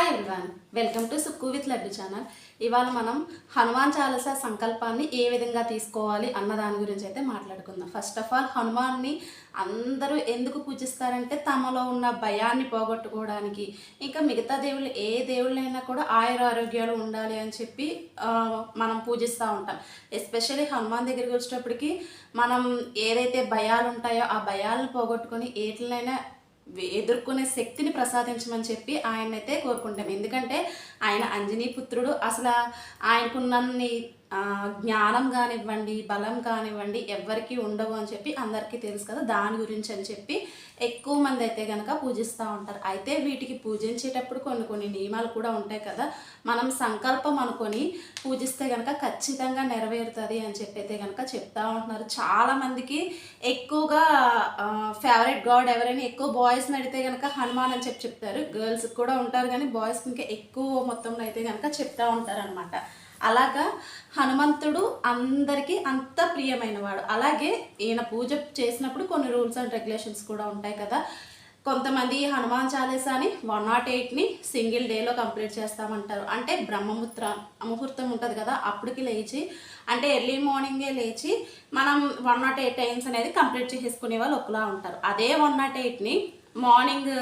Hi everyone welcome to Sukku with Laddu channel ఇవాళ మనం హనుమాన్ చాలస సంకల్పాన్ని ఏ విధంగా తీసుకోవాలి అన్న దాని గురించి అయితే మాట్లాడుకుందాం. ఫస్ట్ ఆఫ్ ఆల్ హనుమాన్ని అందరూ ఎందుకు పూజిస్తారంటే తమలో ఉన్న భయాన్ని పోగొట్టుకోవడానికి. ఇంకా మిగతా దేవుళ్ళు ఏ దేవుళ్ళైనా కూడా ఆయుర ఆరోగ్యాలు ఉండాలి అని చెప్పి మనం పూజిస్తూ ఉంటాం. ఎస్పెషల్లీ హనుమాన్ దగ్గరికి వచ్చేటప్పటికి మనం ఏదైతే భయాలు ఉంటాయో ఆ భయాలను పోగొట్టుకొని ఏట్లనైనా ఎదుర్కొనే శక్తిని ప్రసాదించమని చెప్పి ఆయన అయితే కోరుకుంటాం. ఎందుకంటే ఆయన అంజనీ పుత్రుడు. అసలు ఆయనకున్నన్ని జ్ఞానం కానివ్వండి బలం కానివ్వండి ఎవ్వరికీ ఉండవు అని చెప్పి అందరికీ తెలుసు కదా దాని గురించి అని చెప్పి ఎక్కువ మంది అయితే కనుక పూజిస్తూ ఉంటారు. అయితే వీటికి పూజించేటప్పుడు కొన్ని కొన్ని నియమాలు కూడా ఉంటాయి కదా మనం సంకల్పం అనుకొని పూజిస్తే కనుక ఖచ్చితంగా నెరవేరుతుంది అని చెప్పి అయితే కనుక చెప్తా ఉంటున్నారు. చాలా మందికి ఎక్కువగా ఫేవరెట్ గాడ్ ఎవరైనా ఎక్కువ బాయ్స్ని అడిగితే కనుక హనుమాన్ అని చెప్పి చెప్తారు. గర్ల్స్కి కూడా ఉంటారు కానీ బాయ్స్ ఇంకా ఎక్కువ మొత్తంలో అయితే కనుక చెప్తా ఉంటారు అనమాట అలాగా హనుమంతుడు అందరికీ అంత ప్రియమైనవాడు. అలాగే ఈయన పూజ చేసినప్పుడు కొన్ని రూల్స్ అండ్ రెగ్యులేషన్స్ కూడా ఉంటాయి కదా. కొంతమంది హనుమాన్ చాలీసాని వన్ నాట్ ఎయిట్ని సింగిల్ డేలో కంప్లీట్ చేస్తామంటారు. అంటే బ్రహ్మముత్ర ముహూర్తం ఉంటుంది కదా అప్పటికి లేచి అంటే ఎర్లీ మార్నింగే లేచి మనం వన్ నాట్ ఎయిట్ టైమ్స్ అనేది కంప్లీట్ చేసేసుకునే వాళ్ళు ఒకలా ఉంటారు. అదే వన్ నాట్ ఎయిట్ని మార్నింగ్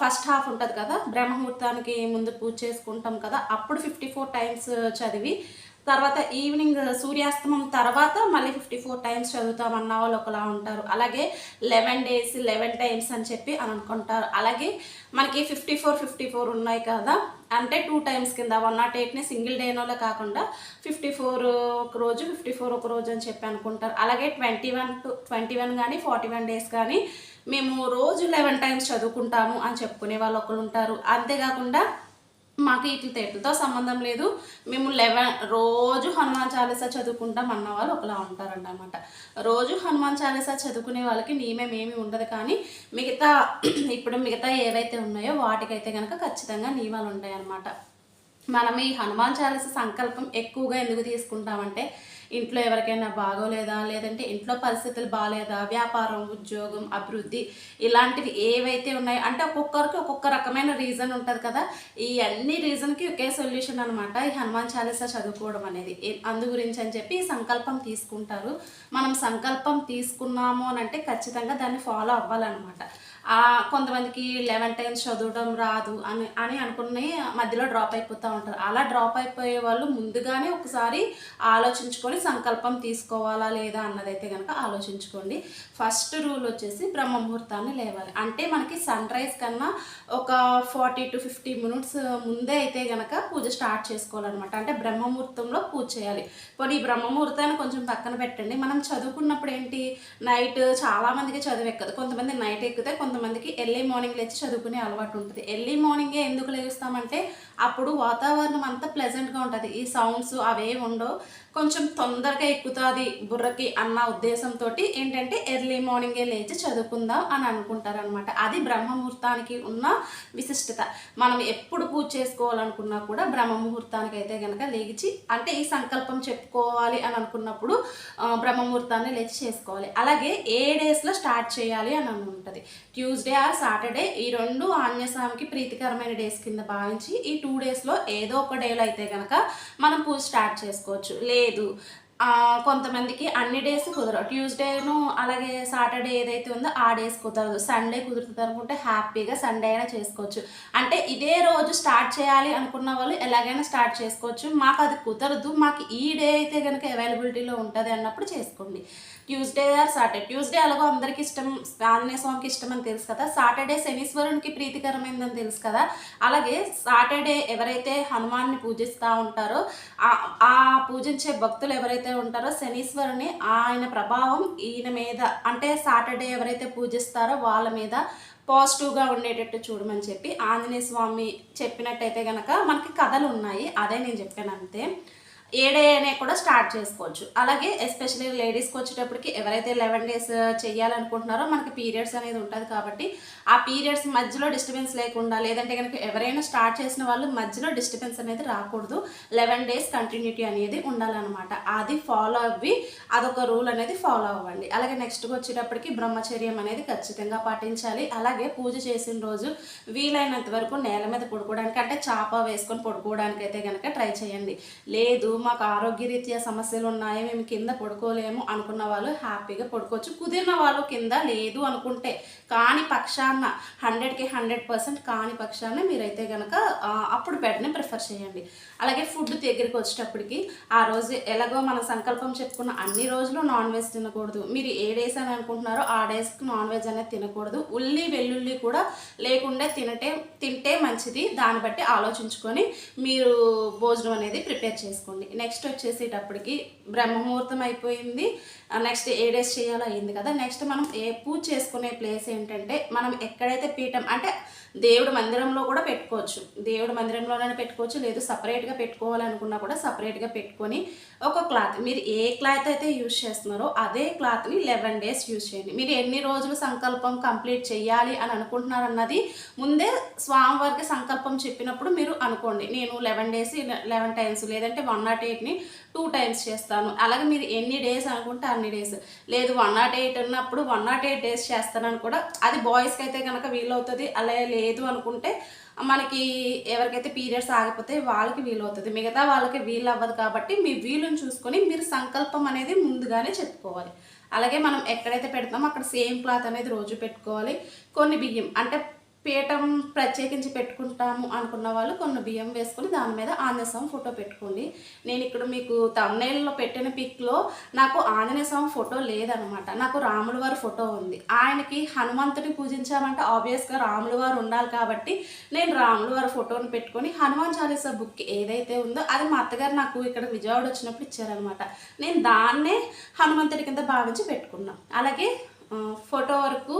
ఫస్ట్ హాఫ్ ఉంటుంది కదా బ్రహ్మముహూర్తానికి ముందు పూజ చేసుకుంటాం కదా అప్పుడు ఫిఫ్టీ ఫోర్ టైమ్స్ చదివి తర్వాత ఈవినింగ్ సూర్యాస్తమం తర్వాత మళ్ళీ ఫిఫ్టీ ఫోర్ టైమ్స్ చదువుతామన్న వాళ్ళు ఒకలా ఉంటారు. అలాగే లెవెన్ డేస్ లెవెన్ టైమ్స్ అని చెప్పి అని అనుకుంటారు. అలాగే మనకి ఫిఫ్టీ ఫోర్ ఫిఫ్టీ ఫోర్ ఉన్నాయి కదా అంటే టూ టైమ్స్ కింద వన్ నాట్ ఎయిట్ని సింగిల్ డేనోలో కాకుండా ఫిఫ్టీ ఫోర్ ఒక రోజు ఫిఫ్టీ ఫోర్ ఒక రోజు అని చెప్పి అనుకుంటారు. అలాగే twenty one to twenty one కానీ ఫార్టీ వన్ డేస్ కానీ మేము రోజు లెవెన్ టైమ్స్ చదువుకుంటాము అని చెప్పుకునే వాళ్ళు ఒకరు ఉంటారు. అంతేకాకుండా మాకు వీటితో తేటలతో సంబంధం లేదు. మేము లెవెన్ రోజు హనుమాన్ చాలీసా చదువుకుంటాం అన్న వాళ్ళు ఒకలా ఉంటారంట అనమాట రోజు హనుమాన్ చాలీసా చదువుకునే వాళ్ళకి నియమం ఏమి ఉండదు కానీ మిగతా ఇప్పుడు మిగతా ఏవైతే ఉన్నాయో వాటికైతే కనుక ఖచ్చితంగా నియమాలు ఉంటాయి అన్నమాట మనం ఈ హనుమాన్ చాలీస సంకల్పం ఎక్కువగా ఎందుకు తీసుకుంటామంటే ఇంట్లో ఎవరికైనా బాగోలేదా? లేదంటే ఇంట్లో పరిస్థితులు బాగాలేదా వ్యాపారం ఉద్యోగం అభివృద్ధి ఇలాంటివి ఏవైతే ఉన్నాయో అంటే ఒక్కొక్కరికి ఒక్కొక్క రకమైన రీజన్ ఉంటుంది కదా. ఈ అన్ని రీజన్కి ఒకే సొల్యూషన్ అనమాట ఈ హనుమాన్ చాలీసా చదువుకోవడం అనేది. అందు గురించి అని చెప్పి సంకల్పం తీసుకుంటారు. మనం సంకల్పం తీసుకున్నాము అని అంటే ఖచ్చితంగా దాన్ని ఫాలో అవ్వాలన్నమాట. కొంతమందికి లెవెన్ టైమ్స్ చదవడం రాదు అని అని అనుకుని మధ్యలో డ్రాప్ అయిపోతూ ఉంటారు. అలా డ్రాప్ అయిపోయే వాళ్ళు ముందుగానే ఒకసారి ఆలోచించుకొని సంకల్పం తీసుకోవాలా లేదా అన్నదైతే కనుక ఆలోచించుకోండి. ఫస్ట్ రూల్ వచ్చేసి బ్రహ్మ ముహూర్తాన్ని లేవాలి. అంటే మనకి సన్ రైజ్ కన్నా ఒక ఫార్టీ టు ఫిఫ్టీ మినిట్స్ ముందే అయితే కనుక పూజ స్టార్ట్ చేసుకోవాలన్నమాట. అంటే బ్రహ్మ ముహూర్తంలో పూజ చేయాలి. పోనీ ఈ బ్రహ్మముహూర్తాన్ని కొంచెం పక్కన పెట్టండి. మనం చదువుకున్నప్పుడు ఏంటి నైట్ చాలామందికి చదువు ఎక్కదు కొంతమంది నైట్ ఎక్కితే కొంతమందికి ఎర్లీ మార్నింగ్ లేచి చదువుకునే అలవాటు ఉంటుంది. ఎర్లీ మార్నింగే ఎందుకు లేస్తామంటే అప్పుడు వాతావరణం అంతా ప్లెజెంట్గా ఉంటుంది. ఈ సౌండ్స్ అవే ఉండవు. కొంచెం తొందరగా ఎక్కుతుంది బుర్రకి అన్న ఉద్దేశంతో ఏంటంటే ఎర్లీ మార్నింగే లేచి చదువుకుందాం అని అనుకుంటారనమాట అది బ్రహ్మముహూర్తానికి ఉన్న విశిష్టత. మనం ఎప్పుడు పూజ చేసుకోవాలనుకున్నా కూడా బ్రహ్మ ముహూర్తానికి అయితే కనుక లేచి అంటే ఈ సంకల్పం చెప్పుకోవాలి అని అనుకున్నప్పుడు బ్రహ్మముహూర్తాన్ని లేచి చేసుకోవాలి. అలాగే ఏ డేస్లో స్టార్ట్ చేయాలి అని అనుకుంటుంది ఉంటుంది. ట్యూస్డే ఆర్ సాటర్డే ఈ రెండు ఆంజనేయస్వామికి ప్రీతికరమైన డేస్ కింద భావించి ఈ టూ టూ డేస్లో ఏదో ఒక డేలో అయితే కనుక మనం పూజ స్టార్ట్ చేసుకోవచ్చు. లేదు కొంతమందికి అన్ని డేస్ కుదరవు. ట్యూస్డేను అలాగే సాటర్డే ఏదైతే ఉందో ఆ డేస్ కుదరదు. సండే కుదురుతుంది అనుకుంటే హ్యాపీగా సండే అయినా చేసుకోవచ్చు. అంటే ఇదే రోజు స్టార్ట్ చేయాలి అనుకున్న వాళ్ళు ఎలాగైనా స్టార్ట్ చేసుకోవచ్చు. మాకు అది కుదరదు. మాకు ఈ డే అయితే కనుక అవైలబిలిటీలో ఉంటుంది అన్నప్పుడు చేసుకోండి. Tuesday or Saturday. ట్యూస్డే అలాగో అందరికీ ఇష్టం ఆంజనేయ స్వామికి ఇష్టం అని తెలుసు కదా. సాటర్డే శనీశ్వరునికి ప్రీతికరమైందని తెలుసు కదా. అలాగే సాటర్డే ఎవరైతే హనుమాన్ని పూజిస్తూ ఉంటారో ఆ- ఆ పూజించే భక్తులు ఎవరైతే ఉంటారో శనీశ్వరుని ఆయన ప్రభావం ఈయన మీద అంటే సాటర్డే ఎవరైతే పూజిస్తారో వాళ్ళ మీద పాజిటివ్గా ఉండేటట్టు చూడమని చెప్పి ఆంజనేయ స్వామి చెప్పినట్టయితే కనుక మనకి కథలు ఉన్నాయి. అదే నేను చెప్పాను అంతే. ఏడే అనే కూడా స్టార్ట్ చేసుకోవచ్చు. అలాగే ఎస్పెషల్లీ లేడీస్కి వచ్చేటప్పటికి ఎవరైతే లెవెన్ డేస్ చేయాలనుకుంటున్నారో మనకి పీరియడ్స్ అనేది ఉంటుంది కాబట్టి ఆ పీరియడ్స్ మధ్యలో డిస్టర్బెన్స్ లేకుండా లేదంటే కనుక ఎవరైనా స్టార్ట్ చేసిన వాళ్ళు మధ్యలో డిస్టర్బెన్స్ అనేది రాకూడదు. లెవెన్ డేస్ కంటిన్యూటీ అనేది ఉండాలన్నమాట. అది ఫాలో అవ్వి అదొక రూల్ అనేది ఫాలో అవ్వండి. అలాగే నెక్స్ట్కి వచ్చేటప్పటికి బ్రహ్మచర్యం అనేది ఖచ్చితంగా పాటించాలి. అలాగే పూజ చేసిన రోజు వీలైనంత వరకు నేల మీద పడుకోవడానికి అంటే చాప వేసుకొని పడుకోవడానికి అయితే కనుక ట్రై చేయండి. లేదు మాకు ఆరోగ్యరీత్యా సమస్యలు ఉన్నాయి మేము కింద పడుకోలేము అనుకున్న వాళ్ళు హ్యాపీగా పడుకోవచ్చు. కుదిరిన వాళ్ళు కింద లేదు అనుకుంటే కాని పక్షాన హండ్రెడ్కి హండ్రెడ్ పర్సెంట్ కాని పక్షాన మీరైతే కనుక అప్పుడు బెడ్ని ప్రిఫర్ చేయండి. అలాగే ఫుడ్ దగ్గరికి వచ్చేటప్పటికి ఆ రోజు ఎలాగో మన సంకల్పం చెప్పుకున్న అన్ని రోజులు నాన్ వెజ్ తినకూడదు. మీరు ఏ డేస్ అని అనుకుంటున్నారో ఆ డేస్కి నాన్ వెజ్ అనేది తినకూడదు. ఉల్లి వెల్లుల్లి కూడా లేకుండా తినటే తింటే మంచిది. దాన్ని బట్టి ఆలోచించుకొని మీరు భోజనం అనేది ప్రిపేర్ చేసుకోండి. నెక్స్ట్ వచ్చేసేటప్పటికి బ్రహ్మముహూర్తం అయిపోయింది. నెక్స్ట్ ఏ డేస్ చేయాలో అయింది కదా. నెక్స్ట్ మనం ఏ పూజ చేసుకునే ప్లేస్ ఏంటంటే మనం ఎక్కడైతే పీఠం అంటే దేవుడి మందిరంలో కూడా పెట్టుకోవచ్చు. దేవుడి మందిరంలోనే పెట్టుకోవచ్చు లేదు సపరేట్గా పెట్టుకోవాలనుకున్నా కూడా సపరేట్గా పెట్టుకొని ఒక క్లాత్ మీరు ఏ క్లాత్ అయితే యూజ్ చేస్తున్నారో అదే క్లాత్ని లెవెన్ డేస్ యూజ్ చేయండి. మీరు ఎన్ని రోజులు సంకల్పం కంప్లీట్ చేయాలి అని అనుకుంటున్నారు అన్నది ముందే స్వామివారికి సంకల్పం చెప్పినప్పుడు మీరు అనుకోండి. నేను లెవెన్ డేస్ లెవెన్ టైమ్స్ లేదంటే వన్ నాట్ ఎయిట్ని టూ టైమ్స్ చేస్తాను. అలాగే మీరు ఎన్ని డేస్ అనుకుంటే అన్ని డేస్. లేదు వన్ నాట్ ఎయిట్ అన్నప్పుడు వన్ నాట్ ఎయిట్ డేస్ చేస్తానని కూడా అది బాయ్స్కి అయితే కనుక వీలవుతుంది. అలా లేదు అనుకుంటే మనకి ఎవరికైతే పీరియడ్స్ ఆగిపోతే వాళ్ళకి వీలవుతుంది. మిగతా వాళ్ళకి వీలు అవ్వదు కాబట్టి మీ వీలుని చూసుకొని మీరు సంకల్పం అనేది ముందుగానే చెప్పుకోవాలి. అలాగే మనం ఎక్కడైతే పెడతామో అక్కడ సేమ్ క్లాత్ అనేది రోజు పెట్టుకోవాలి. కొన్ని బియ్యం అంటే పీఠం ప్రత్యేకించి పెట్టుకుంటాము అనుకున్న వాళ్ళు కొన్ని బియ్యం వేసుకొని దాని మీద ఆంజనేయ స్వామి ఫోటో పెట్టుకోండి. నేను ఇక్కడ మీకు తమ్నేల్లో పెట్టిన పిక్లో నాకు ఆంజనేయ స్వామి ఫోటో లేదనమాట. నాకు రాముల వారి ఫోటో ఉంది. ఆయనకి హనుమంతుని పూజించామంటే ఆబ్వియస్గా రాముల వారు ఉండాలి కాబట్టి నేను రాముల వారి ఫోటోని పెట్టుకొని హనుమాన్ చాలీసా బుక్ ఏదైతే ఉందో అది మా అత్తగారు నాకు ఇక్కడ విజయవాడ వచ్చినప్పుడు ఇచ్చారనమాట. నేను దాన్నే హనుమంతుడి కింద భావించి పెట్టుకున్నాను అలాగే ఫోటో వరకు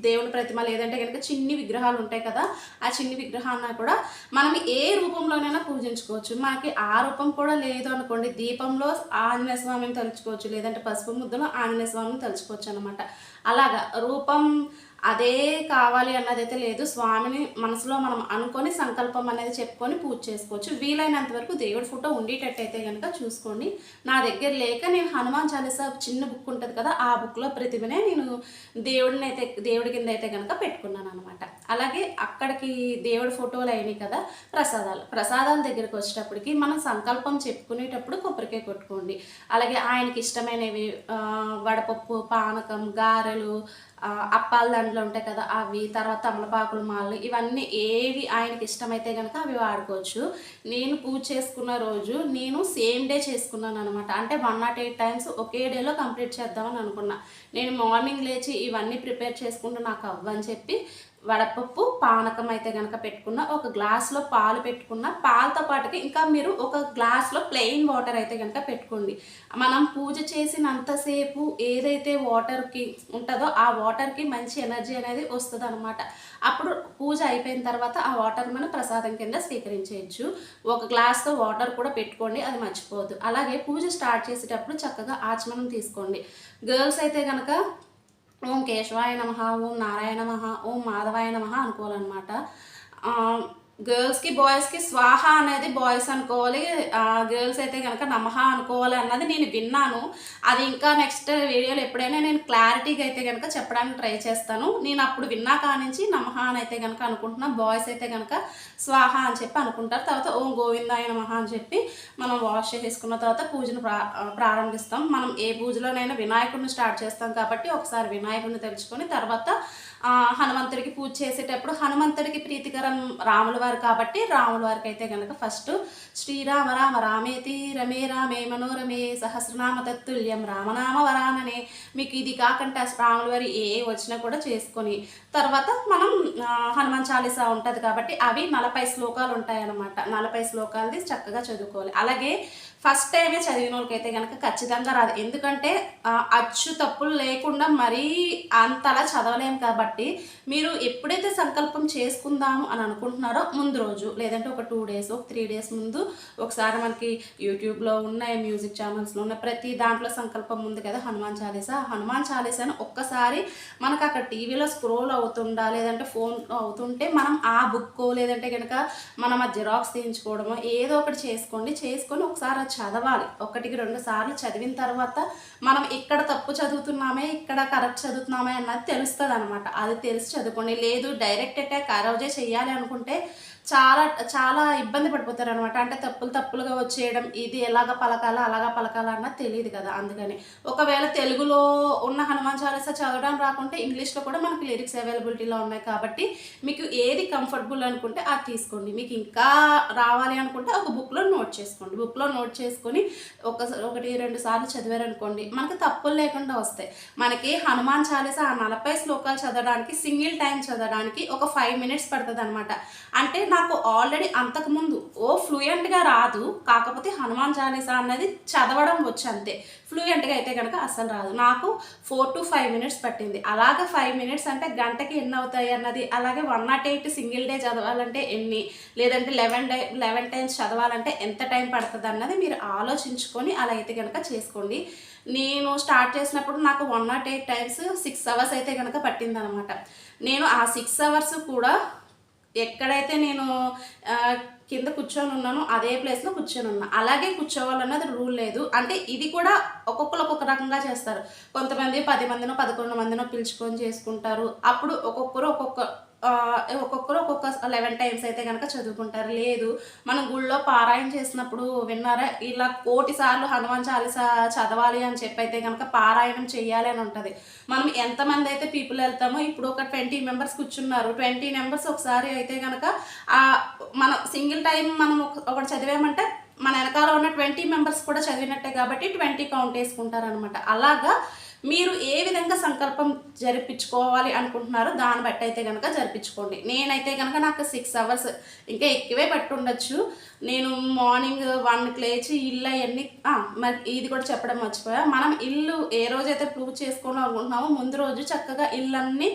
దేవుని ప్రతిమ లేదంటే కనుక చిన్ని విగ్రహాలు ఉంటాయి కదా ఆ చిన్ని విగ్రహాన్ని కూడా మనం ఏ రూపంలోనైనా పూజించుకోవచ్చు. మనకి ఆ రూపం కూడా లేదు అనుకోండి దీపంలో ఆంజనేయ స్వామిని తలుచుకోవచ్చు లేదంటే పసుపు ముద్దలో ఆంజనేయ స్వామిని తలుచుకోవచ్చు అనమాట అలాగా రూపం అదే కావాలి అన్నదైతే లేదు. స్వామిని మనసులో మనం అనుకొని సంకల్పం అనేది చెప్పుకొని పూజ చేసుకోవచ్చు. వీలైనంత వరకు దేవుడి ఫోటో ఉండేటట్టయితే కనుక చూసుకోండి. నా దగ్గర లేక నేను హనుమాన్ చాలీసా చిన్న బుక్ ఉంటుంది కదా ఆ బుక్లో ప్రతిభనే నేను దేవుడిని అయితే దేవుడి కింద అయితే కనుక పెట్టుకున్నాను అనమాట అలాగే అక్కడికి దేవుడి ఫోటోలు అయినాయి కదా ప్రసాదాలు. ప్రసాదాల దగ్గరికి వచ్చేటప్పటికి మనం సంకల్పం చెప్పుకునేటప్పుడు కొబ్బరికాయ కొట్టుకోండి. అలాగే ఆయనకి ఇష్టమైనవి వడపప్పు పానకం గారెలు అప్పాల దాంట్లో ఉంటాయి కదా అవి తర్వాత తమలపాకులు మాలు ఇవన్నీ ఏవి ఆయనకి ఇష్టమైతే కనుక అవి వాడుకోవచ్చు. నేను పూజ చేసుకున్న రోజు నేను సేమ్ డే చేసుకున్నాను అనమాట అంటే వన్ నాట్ ఎయిట్ టైమ్స్ ఒకే డేలో కంప్లీట్ చేద్దామని అనుకున్నా. నేను మార్నింగ్ లేచి ఇవన్నీ ప్రిపేర్ చేసుకుంటూ నాకు అవ్వని చెప్పి వడపప్పు పానకం అయితే కనుక పెట్టుకున్న ఒక గ్లాస్లో పాలు పెట్టుకున్న పాలతో పాటుకి ఇంకా మీరు ఒక గ్లాస్లో ప్లెయిన్ వాటర్ అయితే కనుక పెట్టుకోండి. మనం పూజ చేసినంతసేపు ఏదైతే వాటర్కి ఉంటుందో ఆ వాటర్కి మంచి ఎనర్జీ అనేది వస్తుంది అనమాట అప్పుడు పూజ అయిపోయిన తర్వాత ఆ వాటర్ మనం ప్రసాదం కింద స్వీకరించేయచ్చు. ఒక గ్లాస్తో వాటర్ కూడా పెట్టుకోండి అది మర్చిపోవద్దు. అలాగే పూజ స్టార్ట్ చేసేటప్పుడు చక్కగా ఆచమనం తీసుకోండి. గర్ల్స్ అయితే కనుక ఓం కేశవాయ నమ ఓం నారాయణ నమ ఓం మాధవాయ నమ అనుకోవాలన్నమాట. గర్ల్స్కి బాయ్స్కి స్వాహ అనేది బాయ్స్ అనుకోవాలి. గర్ల్స్ అయితే కనుక నమహ అనుకోవాలి అన్నది నేను విన్నాను. అది ఇంకా నెక్స్ట్ వీడియోలో ఎప్పుడైనా నేను క్లారిటీగా అయితే కనుక చెప్పడానికి ట్రై చేస్తాను. నేను అప్పుడు విన్నా కానించి నమహ అని అయితే కనుక అనుకుంటున్నా. బాయ్స్ అయితే కనుక స్వాహ అని చెప్పి అనుకుంటారు. తర్వాత ఓం గోవిందాయ నమహ అని చెప్పి మనం వాష్ చేసుకున్న తర్వాత పూజను ప్రా ప్రారంభిస్తాం. మనం ఏ పూజలోనైనా వినాయకుడిని స్టార్ట్ చేస్తాం కాబట్టి ఒకసారి వినాయకుడిని తెలుసుకొని తర్వాత హనుమంతుడికి పూజ చేసేటప్పుడు హనుమంతుడికి ప్రీతికరం రాముల వారి కాబట్టి రాముల వారికి అయితే కనుక ఫస్ట్ శ్రీరామ రామ రామేతి రమే రామే మనోరమే సహస్రనామ తత్తుల్యం రామనామ వరాననే. మీకు ఇది కాకుండా రాముల వారి ఏ వచ్చినా కూడా చేసుకొని తర్వాత మనం హనుమాన్ చాలీసా ఉంటుంది కాబట్టి అవి నలభై శ్లోకాలు ఉంటాయన్నమాట. నలభై శ్లోకాలది చక్కగా చదువుకోవాలి. అలాగే ఫస్ట్ టైమే చదివిన వాళ్ళకైతే కనుక ఖచ్చితంగా రాదు. ఎందుకంటే అచ్చు తప్పులు లేకుండా మరీ అంతలా చదవలేము కాబట్టి కాబట్టి మీరు ఎప్పుడైతే సంకల్పం చేసుకుందాము అని అనుకుంటున్నారో ముందు రోజు లేదంటే ఒక టూ డేస్ ఒక త్రీ డేస్ ముందు ఒకసారి మనకి యూట్యూబ్లో ఉన్నాయి మ్యూజిక్ ఛానల్స్లో ఉన్న ప్రతి దాంట్లో సంకల్పం ఉంది కదా హనుమాన్ చాలీసా. హనుమాన్ చాలీసాను ఒక్కసారి మనకు అక్కడ టీవీలో స్క్రోల్ అవుతుండా లేదంటే ఫోన్ అవుతుంటే మనం ఆ బుక్ లేదంటే కనుక మనం ఆ జిరాక్స్ తీయించుకోవడమో ఏదో ఒకటి చేసుకోండి. చేసుకొని ఒకసారి చదవాలి. ఒకటికి రెండు సార్లు చదివిన తర్వాత మనం ఇక్కడ తప్పు చదువుతున్నామే ఇక్కడ కరెక్ట్ చదువుతున్నామే అన్నది తెలుస్తుంది అనమాట అది తెలిసి చదువుకోండి. లేదు డైరెక్ట్ అటాక్ ఆ రోజే అనుకుంటే చాలా చాలా ఇబ్బంది పడిపోతారు అనమాట అంటే తప్పులు తప్పులుగా వచ్చేయడం ఇది ఎలాగ పలకాలా అలాగా పలకాలా అన్న తెలియదు కదా అందుకని. ఒకవేళ తెలుగులో ఉన్న హనుమాన్ చాలీసా చదవడం రాకుంటే ఇంగ్లీష్లో కూడా మనకి లిరిక్స్ అవైలబిలిటీలో ఉన్నాయి కాబట్టి మీకు ఏది కంఫర్టబుల్ అనుకుంటే అది తీసుకోండి. మీకు ఇంకా రావాలి అనుకుంటే ఒక బుక్లో నోట్ చేసుకోండి. బుక్లో నోట్ చేసుకొని ఒక ఒకటి రెండు సార్లు చదివారనుకోండి మనకి తప్పులు లేకుండా వస్తాయి. మనకి హనుమాన్ చాలీసా ఆ నలభై శ్లోకాలు చదవడానికి సింగిల్ టైం చదవడానికి ఒక ఫైవ్ మినిట్స్ పడుతుంది అనమాట అంటే నాకు ఆల్రెడీ అంతకుముందు ఓ ఫ్లూయెంట్గా రాదు. కాకపోతే హనుమాన్ చాలీసా అన్నది చదవడం వచ్చు అంతే. ఫ్లూయెంట్గా అయితే కనుక అస్సలు రాదు. నాకు ఫోర్ టు ఫైవ్ మినిట్స్ పట్టింది. అలాగే ఫైవ్ మినిట్స్ అంటే గంటకి ఎన్ని అవుతాయి అన్నది అలాగే one nought eight single day చదవాలంటే ఎన్ని లేదంటే లెవెన్ డే లెవెన్ టైమ్స్ చదవాలంటే ఎంత టైం పడుతుంది అన్నది మీరు ఆలోచించుకొని అలా అయితే కనుక చేసుకోండి. నేను స్టార్ట్ చేసినప్పుడు నాకు one nought eight times six hours అయితే కనుక పట్టింది అనమాట నేను ఆ సిక్స్ అవర్స్ కూడా ఎక్కడైతే నేను కింద కూర్చొని ఉన్నానో అదే ప్లేస్లో కూర్చొని ఉన్నా. అలాగే కూర్చోవాలన్నది రూల్ లేదు. అంటే ఇది కూడా ఒక్కొక్కరు ఒక్కొక్క రకంగా చేస్తారు. కొంతమంది పది మందినో పదకొండు మందినో పిలుచుకొని చేసుకుంటారు. అప్పుడు ఒక్కొక్కరు ఒక్కొక్క ఒక్కొక్కరు ఒక్కొక్క లెవెన్ టైమ్స్ అయితే కనుక చదువుకుంటారు. లేదు మనం గుళ్ళో పారాయణ చేసినప్పుడు విన్నారా? ఇలా కోటి సార్లు హనుమాన్ చాలీసా చదవాలి అని చెప్పి అయితే కనుక పారాయణం చేయాలి అని ఉంటుంది. మనం ఎంతమంది అయితే పీపుల్ వెళ్తామో ఇప్పుడు ఒక ట్వంటీ మెంబర్స్ కూర్చున్నారు. ట్వంటీ మెంబర్స్ ఒకసారి అయితే కనుక మనం సింగిల్ టైం మనం ఒకటి చదివామంటే మన వెనకాల ఉన్న ట్వంటీ మెంబర్స్ కూడా చదివినట్టే కాబట్టి ట్వంటీ కౌంట్ వేసుకుంటారనమాట అలాగా మీరు ఏ విధంగా సంకల్పం జరిపించుకోవాలి అనుకుంటున్నారో దాన్ని బట్టి అయితే కనుక జరిపించుకోండి. నేనైతే కనుక నాకు సిక్స్ అవర్స్ ఇంకా ఎక్కువే పట్టి ఉండొచ్చు నేను మార్నింగ్ వన్కి లేచి ఇల్లు అవన్నీ మరి ఇది కూడా చెప్పడం మర్చిపోయా. మనం ఇల్లు ఏ రోజైతే ప్రూవ్ చేసుకోవాలనుకుంటున్నామో ముందు రోజు చక్కగా ఇల్లన్నీ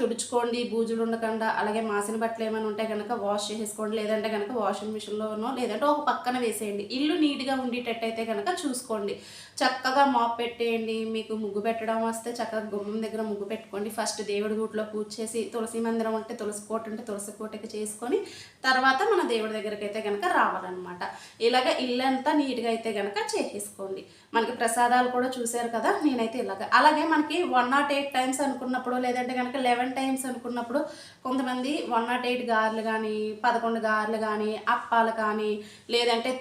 తుడుచుకోండి బూజులు ఉండకుండా అలాగే మాసిన బట్టలు ఏమైనా ఉంటే కనుక వాష్ చేసేసుకోండి. లేదంటే కనుక వాషింగ్ మిషన్లోనో లేదంటే ఒక పక్కన వేసేయండి. ఇల్లు నీట్గా ఉండేటట్టయితే కనుక చూసుకోండి. చక్కగా మాప్ పెట్టేయండి. మీకు ముగ్గు పెట్టడం వస్తే చక్కగా గుమ్మం దగ్గర ముగ్గు పెట్టుకోండి. ఫస్ట్ దేవుడి గూట్లో పూజ చేసి తులసి మందిరం ఉంటే తులసి కోట ఉంటే తులసి కోటకి చేసుకొని తర్వాత మన దేవుడి దగ్గరికి అయితే కనుక రావాలన్నమాట. ఇలాగ ఇల్లంతా నీట్గా అయితే కనుక చేసేసుకోండి. మనకి ప్రసాదాలు కూడా చూశారు కదా? నేనైతే ఇలాగ. అలాగే మనకి వన్ నాట్ ఎయిట్ టైమ్స్ అనుకున్నప్పుడు లేదంటే కనుక లెవెన్ టైమ్స్ అనుకున్నప్పుడు కొంతమంది వన్ నాట్ ఎయిట్ గారెలు కానీ పదకొండు గారెలు కానీ అప్పాలు కానీ లేదంటే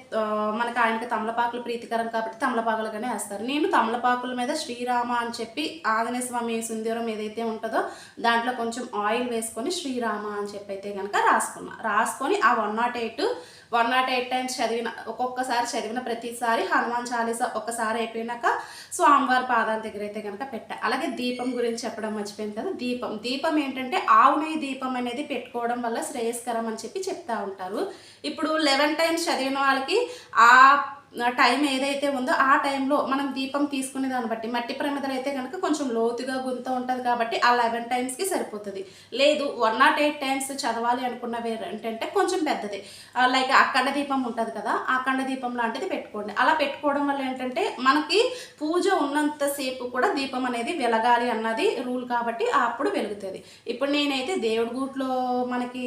మనకు మనకి ఆయనకి తమలపాకులు ప్రీతికరం కాబట్టి తమలపాకులు కానీ వేస్తారు. నేను తమలపాకుల మీద శ్రీరామ అని చెప్పి ఆంజనేయ స్వామి సుందరం ఏదైతే ఉంటుందో దాంట్లో కొంచెం ఆయిల్ వేసుకొని శ్రీరామ అని చెప్పి అయితే కనుక రాసుకున్నా. రాసుకొని ఆ one nought eight one nought eight times చదివిన ఒక్కొక్కసారి చదివిన ప్రతిసారి హనుమాన్ చాలీసా ఒక్కసారి అయిపోయినాక స్వామివారి పాదాల దగ్గర అయితే కనుక పెట్టా. అలాగే దీపం గురించి చెప్పడం మర్చిపోయింది కదా దీపం. దీపం ఏంటంటే ఆవు నెయ్యి దీపం అనేది పెట్టుకోవడం వల్ల శ్రేయస్కరం అని చెప్పి చెప్తా ఉంటారు. ఇప్పుడు లెవెన్ టైమ్స్ చదివిన వాళ్ళకి ఆ టైం ఏదైతే ఉందో ఆ టైంలో మనం దీపం తీసుకునే దాన్ని బట్టి మట్టి ప్రమిదలు అయితే కనుక కొంచెం లోతుగా గుంత ఉంటుంది కాబట్టి ఆ లెవెన్ టైమ్స్కి సరిపోతుంది. లేదు వన్ నాట్ ఎయిట్ టైమ్స్ చదవాలి అనుకున్నవి ఏంటంటే కొంచెం పెద్దది. లైక్ అఖండ దీపం ఉంటుంది కదా ఆ అఖండ దీపం లాంటిది పెట్టుకోండి. అలా పెట్టుకోవడం వల్ల ఏంటంటే మనకి పూజ ఉన్నంతసేపు కూడా దీపం అనేది వెలగాలి అన్నది రూల్ కాబట్టి అప్పుడు వెలుగుతుంది. ఇప్పుడు నేనైతే దేవుడి గూట్లో మనకి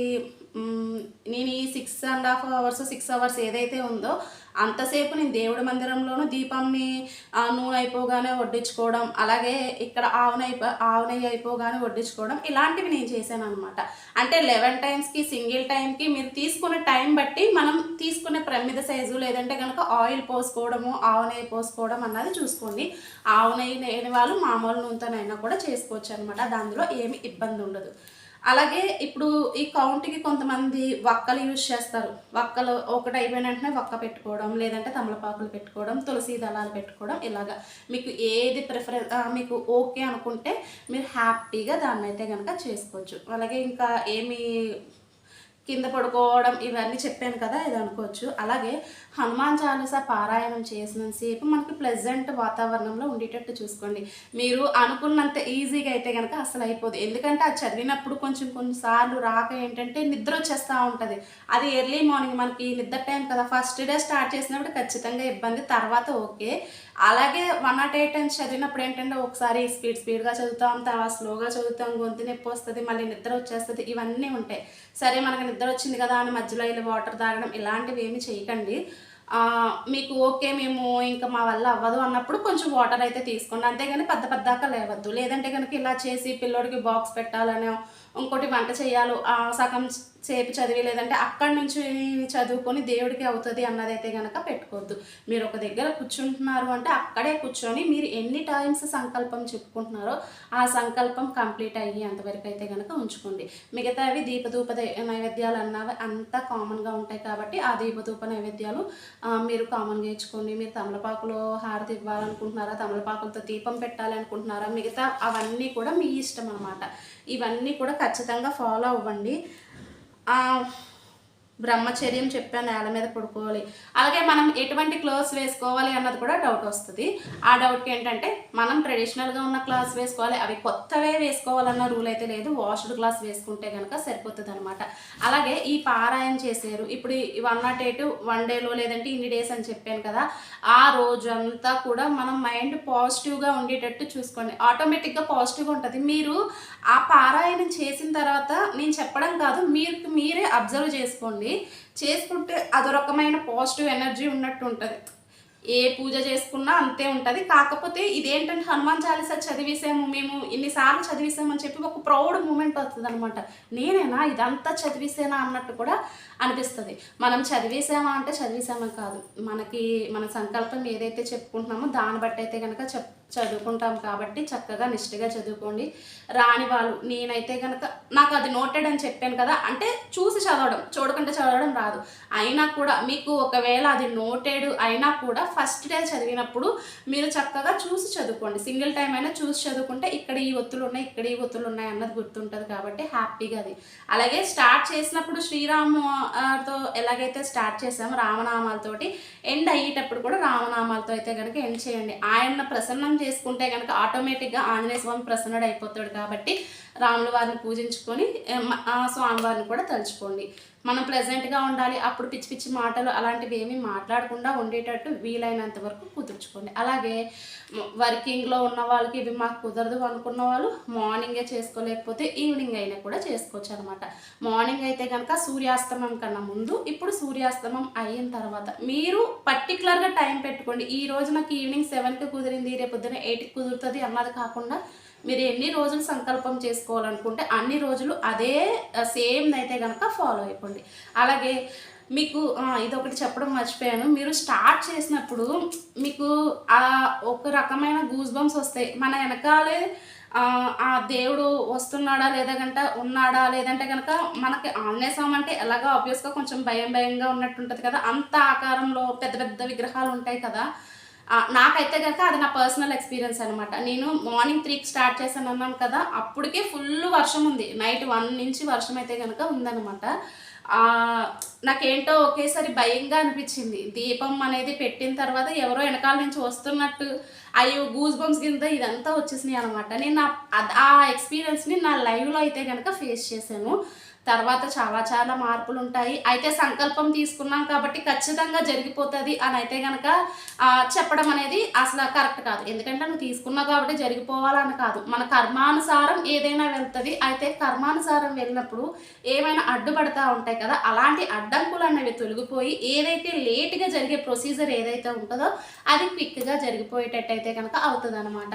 నేను ఈ six and half hours six hours ఏదైతే ఉందో అంతసేపు నేను దేవుడి మందిరంలోనూ దీపంని ఆ, నూనె అయిపోగానే వడ్డించుకోవడం అలాగే ఇక్కడ ఆవు నెయ్యి ఆవు అయిపోగానే వడ్డించుకోవడం ఇలాంటివి నేను చేశాను అనమాట అంటే లెవెన్ టైమ్స్కి సింగిల్ టైంకి మీరు తీసుకునే టైం బట్టి మనం తీసుకునే ప్రమిద సైజు లేదంటే కనుక ఆయిల్ పోసుకోవడము ఆవునెయ్యి పోసుకోవడం అన్నది చూసుకోండి. ఆవునెయ్యి లేని వాళ్ళు మామూలు నూనెతోనైనా కూడా చేసుకోవచ్చు అనమాట దానిలో ఏమి ఇబ్బంది ఉండదు అలాగే ఇప్పుడు ఈ కౌంట్కి కొంతమంది వక్కలు యూజ్ చేస్తారు. వక్కలు ఒకటి అయిపోయిన వెంటనే వక్క పెట్టుకోవడం లేదంటే తమలపాకులు పెట్టుకోవడం తులసి దళాలు పెట్టుకోవడం ఇలాగా. మీకు ఏది ప్రిఫరెన్స్ మీకు ఓకే అనుకుంటే మీరు హ్యాపీగా దాన్ని అయితే కనుక చేసుకోవచ్చు. అలాగే ఇంకా ఏమి కింద పడుకోవడం ఇవన్నీ చెప్పాను కదా ఇది అనుకోవచ్చు. అలాగే హనుమాన్ చాలీస పారాయణం చేసినంతసేపు మనకి ప్లెజెంట్ వాతావరణంలో ఉండేటట్టు చూసుకోండి. మీరు అనుకున్నంత ఈజీగా అయితే కనుక అసలు అయిపోదు. ఎందుకంటే అది చదివినప్పుడు కొంచెం కొన్నిసార్లు రాక ఏంటంటే నిద్ర వచ్చేస్తూ ఉంటుంది. అది ఎర్లీ మార్నింగ్ మనకి నిద్ర టైం కదా. ఫస్ట్ డే స్టార్ట్ చేసినప్పుడు ఖచ్చితంగా ఇబ్బంది తర్వాత ఓకే అలాగే వన్ నాట్ ఎయిట్ అని చదివినప్పుడు ఏంటంటే ఒకసారి స్పీడ్ స్పీడ్గా చదువుతాం తర్వాత స్లోగా చదువుతాం గొంతు నొప్పి వస్తుంది మళ్ళీ నిద్ర వచ్చేస్తుంది ఇవన్నీ ఉంటాయి. సరే మనకు నిద్ర వచ్చింది కదా అని మధ్యలో ఇలా వాటర్ తాగడం ఇలాంటివి ఏమి చేయకండి. మీకు ఓకే మేము ఇంకా మా వల్ల అవ్వదు అన్నప్పుడు కొంచెం వాటర్ అయితే తీసుకోండి. అంతేగాని పెద్ద పెద్దాక లేవద్దు. లేదంటే కనుక ఇలా చేసి పిల్లోడికి బాక్స్ పెట్టాలనో ఇంకోటి వంట చేయాలో సగం సేపు చదివి లేదంటే అక్కడి నుంచి చదువుకొని దేవుడికి అవుతుంది అన్నదైతే కనుక పెట్టుకోవద్దు. మీరు ఒక దగ్గర కూర్చుంటున్నారు అంటే అక్కడే కూర్చొని మీరు ఎన్ని టైమ్స్ సంకల్పం చెప్పుకుంటున్నారో ఆ సంకల్పం కంప్లీట్ అయ్యేంతవరకు అయితే కనుక ఉంచుకోండి. మిగతావి దీపధూప నైవేద్యాలు అన్నవి అంతా కామన్గా ఉంటాయి కాబట్టి ఆ దీపధూప నైవేద్యాలు మీరు కామన్గా ఇచ్చుకోండి మీరు తమలపాకులో హారతి ఇవ్వాలనుకుంటున్నారా తమలపాకులతో దీపం పెట్టాలనుకుంటున్నారా మిగతా అవన్నీ కూడా మీ ఇష్టం అనమాట ఇవన్నీ కూడా ఖచ్చితంగా ఫాలో అవ్వండి. ఆ, బ్రహ్మచర్యం చెప్పాను నేల మీద పడుకోవాలి. అలాగే మనం ఎటువంటి క్లోత్స్ వేసుకోవాలి అన్నది కూడా డౌట్ వస్తుంది. ఆ డౌట్కి ఏంటంటే మనం ట్రెడిషనల్గా ఉన్న క్లాస్ వేసుకోవాలి అవి కొత్తవే వేసుకోవాలన్న రూల్ అయితే లేదు. వాష్డ్ క్లాస్ వేసుకుంటే కనుక సరిపోతుంది అనమాట అలాగే ఈ పారాయణ చేశారు. ఇప్పుడు వన్ నాట్ ఎయిట్ వన్ డేలో లేదంటే ఇన్ని డేస్ అని చెప్పాను కదా ఆ రోజు అంతా కూడా మనం మైండ్ పాజిటివ్గా ఉండేటట్టు చూసుకోండి. ఆటోమేటిక్గా పాజిటివ్గా ఉంటుంది. మీరు ఆ పారాయణం చేసిన తర్వాత నేను చెప్పడం కాదు మీరు మీరే అబ్జర్వ్ చేసుకోండి. చేసుకుంటే అదో రకమైన పాజిటివ్ ఎనర్జీ ఉన్నట్టు ఉంటుంది. ఏ పూజ చేసుకున్నా అంతే ఉంటుంది. కాకపోతే ఇదేంటంటే హనుమాన్ చాలీసా చదివేసాము మేము ఇన్నిసార్లు చదివేసామని చెప్పి ఒక ప్రౌడ్ మూమెంట్ వస్తుంది అనమాట నేనేనా ఇదంతా చదివేసేనా అన్నట్టు కూడా అనిపిస్తుంది. మనం చదివేసామా అంటే చదివేసామా కాదు. మనకి మన సంకల్పం ఏదైతే చెప్పుకుంటున్నామో దాన్ని బట్టి అయితే కనుక చెప్ చదువుకుంటాం కాబట్టి చక్కగా నిష్ఠగా చదువుకోండి. రాని వాళ్ళు నేనైతే కనుక నాకు అది నోటెడ్ అని చెప్పాను కదా అంటే చూసి చదవడం చూడకుండా చదవడం రాదు. అయినా కూడా మీకు ఒకవేళ అది నోటెడ్ అయినా కూడా ఫస్ట్ డే చదివినప్పుడు మీరు చక్కగా చూసి చదువుకోండి. సింగిల్ టైం అయినా చూసి చదువుకుంటే ఇక్కడ ఈ ఒత్తులు ఉన్నాయి ఇక్కడ ఈ ఒత్తులు ఉన్నాయి అన్నది గుర్తుంటుంది కాబట్టి హ్యాపీగా అది. అలాగే స్టార్ట్ చేసినప్పుడు శ్రీరాము ఎలాగైతే స్టార్ట్ చేసాము రామనామాలతోటి ఎండ్ అయ్యేటప్పుడు కూడా రామనామాలతో అయితే కనుక ఎండ్ చేయండి. ఆయన ప్రసన్నం చేసుకుంటే కనుక ఆటోమేటిక్గా ఆంజనేయ స్వామి ప్రసన్నుడు అయిపోతాడు కాబట్టి రాముల వారిని పూజించుకొని ఆ స్వామివారిని కూడా తలుచుకోండి. మనం ప్లెజెంట్గా ఉండాలి అప్పుడు పిచ్చి పిచ్చి మాటలు అలాంటివి ఏమీ మాట్లాడకుండా ఉండేటట్టు వీలైనంత వరకు కుదుర్చుకోండి. అలాగే వర్కింగ్లో ఉన్న వాళ్ళకి ఇవి మాకు కుదరదు అనుకున్న వాళ్ళు మార్నింగే చేసుకోలేకపోతే ఈవినింగ్ అయినా కూడా చేసుకోవచ్చు అనమాట మార్నింగ్ అయితే కనుక సూర్యాస్తమం కన్నా ముందు ఇప్పుడు సూర్యాస్తమం అయిన తర్వాత మీరు పర్టికులర్గా టైం పెట్టుకోండి. ఈ రోజు నాకు ఈవినింగ్ సెవెన్కి కుదిరింది రేపు పొద్దున ఎయిట్కి కుదురుతుంది అన్నది కాకుండా మీరు ఎన్ని రోజులు సంకల్పం చేసుకోవాలనుకుంటే అన్ని రోజులు అదే సేమ్ అయితే కనుక ఫాలో అయిపోండి. అలాగే మీకు ఇదొకటి చెప్పడం మర్చిపోయాను. మీరు స్టార్ట్ చేసినప్పుడు మీకు ఆ ఒక రకమైన గూస్ బంప్స్ వస్తాయి. మన వెనకాలే ఆ, దేవుడు వస్తున్నాడా లేదా గంట ఉన్నాడా లేదంటే కనుక మనకి ఆంజనేయ స్వామి అంటే ఎలాగో ఆబ్వియస్గా కొంచెం భయం భయంగా ఉన్నట్టు ఉంటుంది కదా. అంత ఆకారంలో పెద్ద పెద్ద విగ్రహాలు ఉంటాయి కదా. నాకైతే కనుక అది నా పర్సనల్ ఎక్స్పీరియన్స్ అనమాట నేను మార్నింగ్ త్రీకి స్టార్ట్ చేశాను అన్నాను కదా అప్పటికే ఫుల్ వర్షం ఉంది. నైట్ వన్ నుంచి వర్షం అయితే కనుక ఉందన్నమాట. నాకేంటో ఒకేసారి భయంగా అనిపించింది. దీపం అనేది పెట్టిన తర్వాత ఎవరో వెనకాల నుంచి వస్తున్నట్టు అయ్యో గూస్ బంప్స్ కింద ఇదంతా వచ్చేసినాయి అనమాట నేను నా ఆ ఎక్స్పీరియన్స్ని నా లైవ్లో అయితే కనుక ఫేస్ చేశాను. తర్వాత చాలా చాలా మార్పులు ఉంటాయి అయితే సంకల్పం తీసుకున్నాం కాబట్టి ఖచ్చితంగా జరిగిపోతుంది అని అయితే కనుక చెప్పడం అనేది అసలు కరెక్ట్ కాదు. ఎందుకంటే నువ్వు తీసుకున్నావు కాబట్టి జరిగిపోవాలని కాదు. మన కర్మానుసారం ఏదైనా వెళ్తుంది. అయితే కర్మానుసారం వెళ్ళినప్పుడు ఏమైనా అడ్డుపడతా ఉంటాయి కదా అలాంటి అడ్డంకులు అనేవి తొలగిపోయి ఏదైతే లేట్గా జరిగే ప్రొసీజర్ ఏదైతే ఉంటుందో అది క్విక్గా జరిగిపోయేటట్టయితే కనుక అవుతుంది అనమాట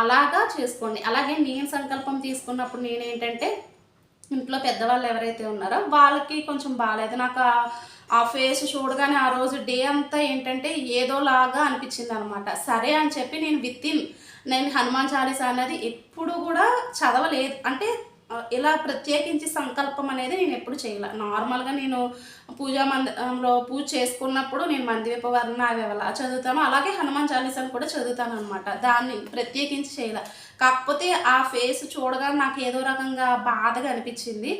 అలాగా చేసుకోండి. అలాగే నేను సంకల్పం తీసుకున్నప్పుడు నేనేంటంటే ఇంట్లో పెద్దవాళ్ళు ఎవరైతే ఉన్నారో వాళ్ళకి కొంచెం బాగాలేదు నాకు ఆ- ఆ ఫేస్ చూడగానే ఆ రోజు డే అంతా ఏంటంటే ఏదోలాగా అనిపించింది అనమాట సరే అని చెప్పి నేను విత్ ఇన్ నేను హనుమాన్ చాలీసా అనేది ఎప్పుడు కూడా చదవలేదు. అంటే ఇలా ప్రత్యేకించి సంకల్పం అనేది నేను ఎప్పుడు చేయలే. నార్మల్గా నేను పూజా మందిరంలో పూజ చేసుకున్నప్పుడు నేను మందివెప్ప వర్ణ అవి ఎలా చదువుతాను. అలాగే హనుమాన్ చాలీసాను కూడా చదువుతాను అనమాట దాన్ని ప్రత్యేకించి చేయలే. కాకపోతే ఆ ఫేస్ చూడగానే నాకు ఏదో రకంగా బాధగా అనిపించింది.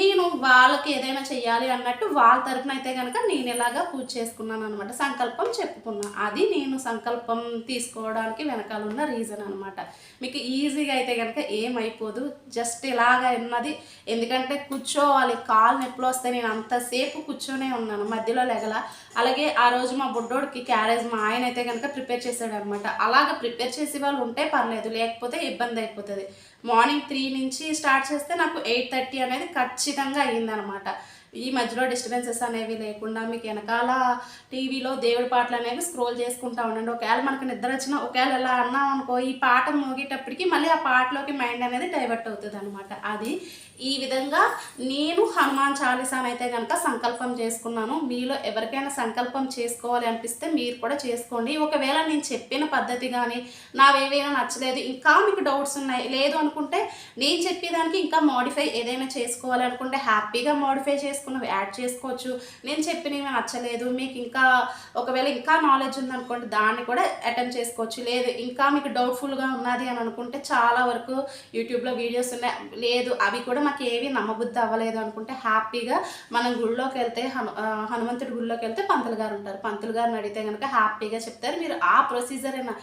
నేను వాళ్ళకి ఏదైనా చెయ్యాలి అన్నట్టు వాళ్ళ తరపున అయితే కనుక నేను ఇలాగా పూజ చేసుకున్నాను అనమాట సంకల్పం చెప్పుకున్నా. అది నేను సంకల్పం తీసుకోవడానికి వెనకాల ఉన్న రీజన్ అనమాట మీకు ఈజీగా అయితే కనుక ఏమైపోదు. జస్ట్ ఇలాగా ఉన్నది. ఎందుకంటే కూర్చోవాలి. కాలు నొప్పులు వస్తే నేను అంతసేపు కూర్చొనే ఉన్నాను. మధ్యలో లెగల. అలాగే ఆ రోజు మా బుడ్డోడికి క్యారేజ్ మా ఆయన అయితే కనుక ప్రిపేర్ చేశాడు అనమాట అలాగ ప్రిపేర్ చేసే వాళ్ళు ఉంటే పర్లేదు. లేకపోతే ఇబ్బంది అయిపోతుంది. మార్నింగ్ త్రీ నుంచి స్టార్ట్ చేస్తే నాకు ఎయిట్ థర్టీ అనేది ఖచ్చితంగా ఖచ్చితంగా అయ్యిందనమాట. ఈ మధ్యలో డిస్టర్బెన్సెస్ అనేవి లేకుండా మీకు వెనకాల టీవీలో దేవుడి పాటలు అనేవి స్క్రోల్ చేసుకుంటా ఉండండి. ఒకవేళ మనకు నిద్ర వచ్చినా ఒకవేళ ఎలా అన్నాం అనుకో ఈ పాట మోగేటప్పటికి మళ్ళీ ఆ పాటలోకి మైండ్ అనేది డైవర్ట్ అవుతుంది అనమాట అది ఈ విధంగా నేను హనుమాన్ చాలీసాని అయితే కనుక సంకల్పం చేసుకున్నాను. మీలో ఎవరికైనా సంకల్పం చేసుకోవాలి అనిపిస్తే మీరు కూడా చేసుకోండి. ఒకవేళ నేను చెప్పిన పద్ధతి కానీ నావేవైనా నచ్చలేదు ఇంకా మీకు డౌట్స్ ఉన్నాయి లేదు అనుకుంటే నేను చెప్పేదానికి ఇంకా మోడిఫై ఏదైనా చేసుకోవాలి అనుకుంటే హ్యాపీగా మోడిఫై చేసుకున్నవి యాడ్ చేసుకోవచ్చు. నేను చెప్పినవి నచ్చలేదు. మీకు ఇంకా ఒకవేళ ఇంకా నాలెడ్జ్ ఉందనుకోండి దాన్ని కూడా అటెంప్ట్ చేసుకోవచ్చు. లేదు ఇంకా మీకు డౌట్ఫుల్గా ఉన్నది అని అనుకుంటే చాలా వరకు యూట్యూబ్లో వీడియోస్ ఉన్నాయి. లేదు అవి కూడా మాకు ఏవి నమ్మబుద్ధి అవ్వలేదు అనుకుంటే హ్యాపీగా మనం గుళ్ళోకి వెళ్తే హను హనుమంతుడి గుళ్ళోకి వెళ్తే పంతులు గారు ఉంటారు. పంతులు గారిని అడిగితే కనుక హ్యాపీగా చెప్తారు. మీరు ఆ ప్రొసీజర్ అయినా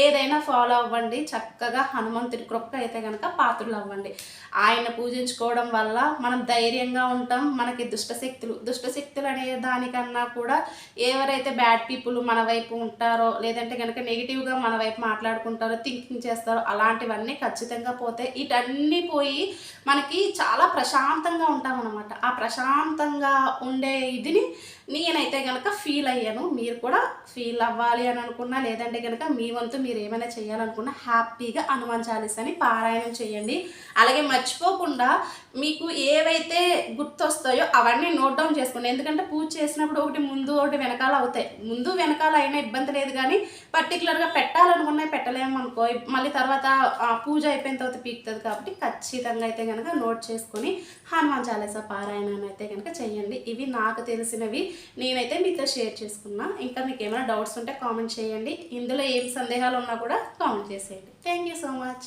ఏదైనా ఫాలో అవ్వండి. చక్కగా హనుమంతుడి కృప అయితే కనుక పాత్రలు అవ్వండి. ఆయన పూజించుకోవడం వల్ల మనం ధైర్యంగా ఉంటాం. మనకి దుష్టశక్తులు దుష్టశక్తులు అనే దానికన్నా కూడా ఎవరైతే బ్యాడ్ పీపుల్ మన వైపు ఉంటారో లేదంటే కనుక నెగిటివ్గా మన వైపు మాట్లాడుకుంటారో థింకింగ్ చేస్తారో అలాంటివన్నీ ఖచ్చితంగా పోతే ఇటన్నీ పోయి మనకి చాలా ప్రశాంతంగా ఉంటామన్నమాట. ఆ ప్రశాంతంగా ఉండే ఇదిని నేనైతే కనుక ఫీల్ అయ్యాను. మీరు కూడా ఫీల్ అవ్వాలి అని అనుకున్నా లేదంటే కనుక మీ వంతు మీరు ఏమైనా చేయాలనుకున్నా హ్యాపీగా హనుమాన్ అని పారాయణం చేయండి. అలాగే మర్చిపోకుండా మీకు ఏవైతే గుర్తొస్తాయో అవన్నీ నోట్ డౌన్ చేసుకోండి. ఎందుకంటే పూజ చేసినప్పుడు ఒకటి ముందు ఒకటి వెనకాల అవుతాయి. ముందు వెనకాల అయినా ఇబ్బంది లేదు కానీ పర్టికులర్గా పెట్టాలనుకున్నా పెట్టలేము అనుకో మళ్ళీ తర్వాత పూజ అయిపోయిన తర్వాత పీకుతుంది కాబట్టి ఖచ్చితంగా అయితే కనుక నోట్ చేసుకొని హనుమాన్ చాలీసా పారాయణం అయితే కనుక చేయండి ఇవి నాకు తెలిసినవి. నేనైతే మీతో షేర్ చేసుకున్నా. ఇంకా మీకు ఏమైనా డౌట్స్ ఉంటే కామెంట్ చేయండి. ఇందులో ఏం సందేహాలు ఉన్నా కూడా కామెంట్ చేసేయండి. Thank you so much